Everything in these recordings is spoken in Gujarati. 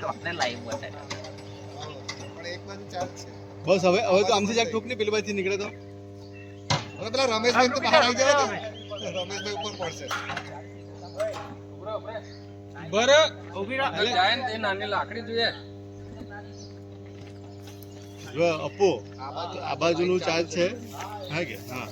કોને લાઈવ બતાવે પણ એક બાજુ ચાર્જ છે બસ હવે હવે તો આમથી જાક ઠોક ને પેલી બાજુથી નીકળે તો. હવે પેલા રમેશભાઈ તો બહાર આવી જાય ને રમેશભાઈ ઉપર પડશે. જાય ને તે નાની લાકડી જોઈએ. જો અપો આ બાજુનું ચાર્જ છે. હા કે હા.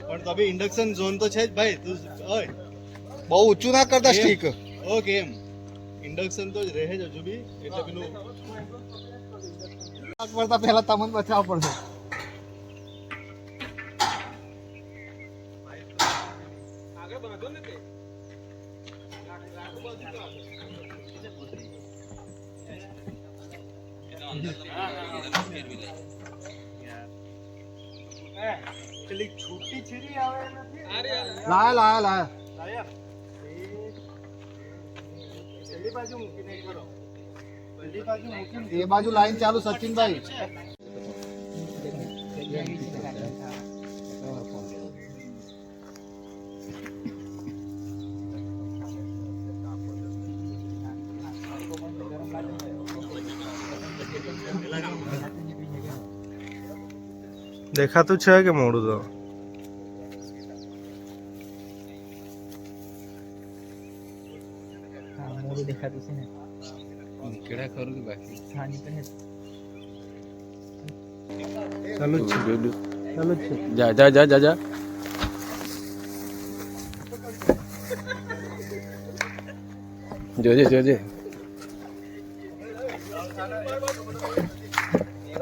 પણ તો બી ઇન્ડક્શન ઝોન તો છે જ ભાઈ તું ઓય. બહુ ઊંચું ના કરતા સ્ટીક ઓકે એમ ઇન્ડક્શન તો જ રહે જ હજુ બી એટલે પેલું કરતા પહેલા તમને બચાવવું પડશે. છૂટી છીરી આવે લાયા લાયા લાયા. પેલી બાજુ મૂકીને એ બાજુ લાઈન ચાલુ સચિનભાઈ. દેખાતું છે કે મોડું તો? મોડું દેખાતું છે ને. કેડા ખરું કે બાકી? હા નીકળે ચાલુ છે. ચાલુ છે. જા જા જા જા જા. જોજે જોજે.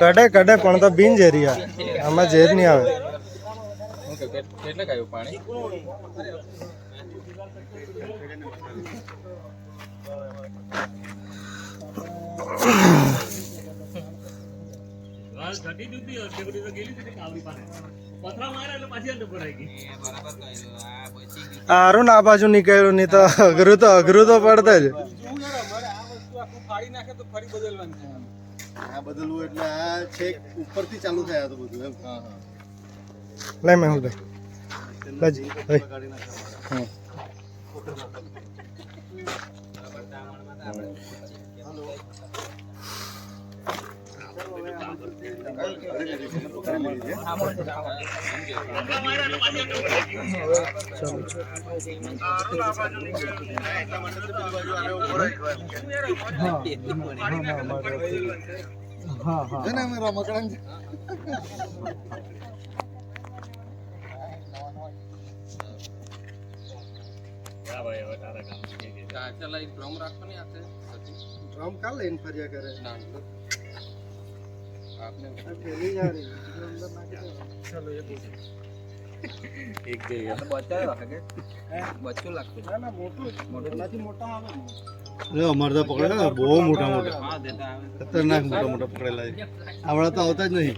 કડે કડે પણ તો બિન ઝેરિયા આમાં ઝેર નહીં આવે. કેટલે કાયું પાણી હારું ના આ બાજુ નીકળ્યું નહીં તો અઘરું તો અઘરું તો પડતે જ. આ બદલવું એટલે આ છેક ઉપરથી ચાલુ થયા તો બધું એમ? લઈ મેહુલ ભાઈ જ, લઈ. કાઢી નાખવાનું. છે ને અમે રમકડાં ચાચા લાઈ ડ્રમ રાખો ને આતે ડ્રમ કાલ લઈને ફર્યા કરે નાનું એક દે બચાયો બચ્ચું લાગતું ના ના મોટું જ. એનાથી મોટા આવે ને. અમારે તો પકડેલા બહુ મોટા મોટા હા દેતા આવે ખતરનાક મોટા મોટા પકડેલા છે આવડા તો આવતા જ નહીં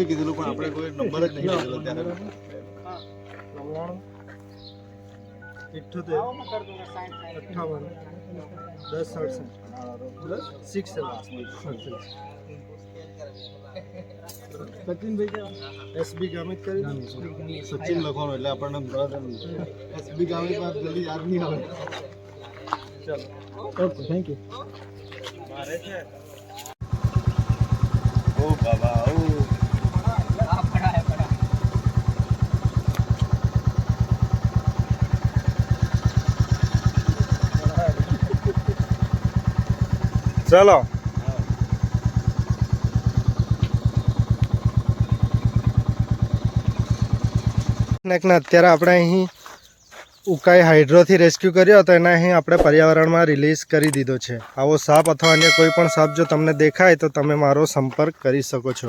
કીધેલું પણ આપણે કોઈ નંબર જ નહીં લીધેલો ત્યારે ઇઠ્ઠોતેર અઠ્ઠાવન દસ સડસઠ સિક્સ સચિનભાઈ એસબી ગામિત કરી સચિન લખવાનું એટલે આપણને એસબી ગામની વાત જલ્દી યાદ નહીં આવે ઓકે થેન્ક યુ ઓ બાબા ઓ ચાલો. નેકના અત્યારે આપણે અહીં ઉકાઈ હાઇડ્રોથી રેસ્ક્યુ કર્યો હતો, એને અહીં આપણે પર્યાવરણમાં રિલીઝ કરી દીધો છે. આવો સાપ અથવા અન્ય કોઈ પણ સાપ જો તમને દેખાય તો તમે મારો સંપર્ક કરી શકો છો.